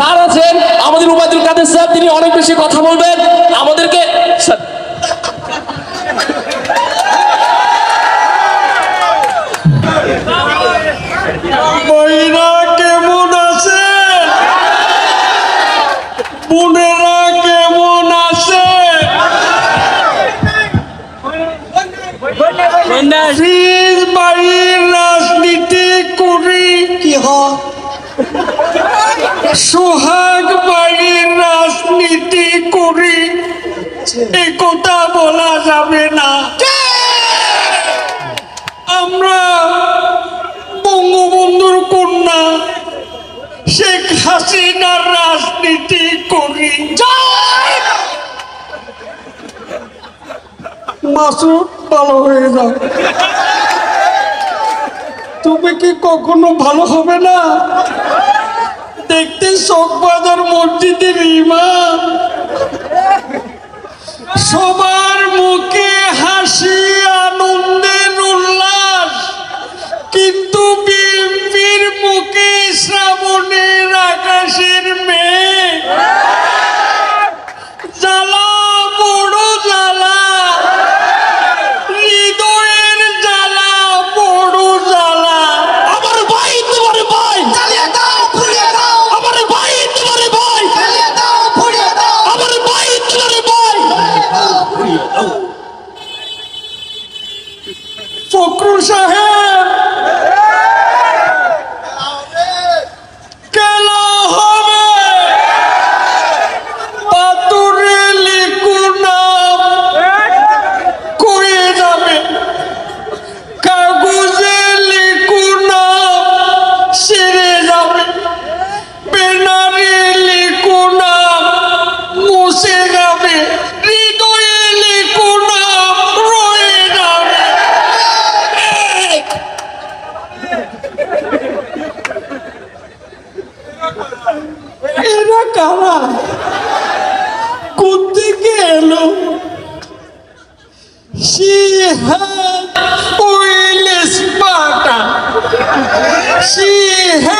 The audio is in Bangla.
স্যার আছেন আমাদের উবায়দুল কাদের স্যার তিনি অনেক বেশি কথা বলবেন। আমাদেরকে কেমন আছে? বোনেরা কেমন আছে? সোহাগ বাড়ির রাজনীতি করি। এ বলা যাবে না। আমরা বঙ্গবন্ধুর কন্যা শেখ হাসিনার রাজনীতি করি। মাসুদ, ভালো হয়ে যাও। তুমি কি কখনো ভালো হবে না? দেখতে শোকবাজার মসজিদের ইমাম। সবার মুখে হাসি আনন্দের উল্লাস। কিন্তু বিএমপির মুখে শ্রাবণের আকাশের মেঘ। ফখরুল সাহেব কারা কোন থেকে এলো had oil sparta. She had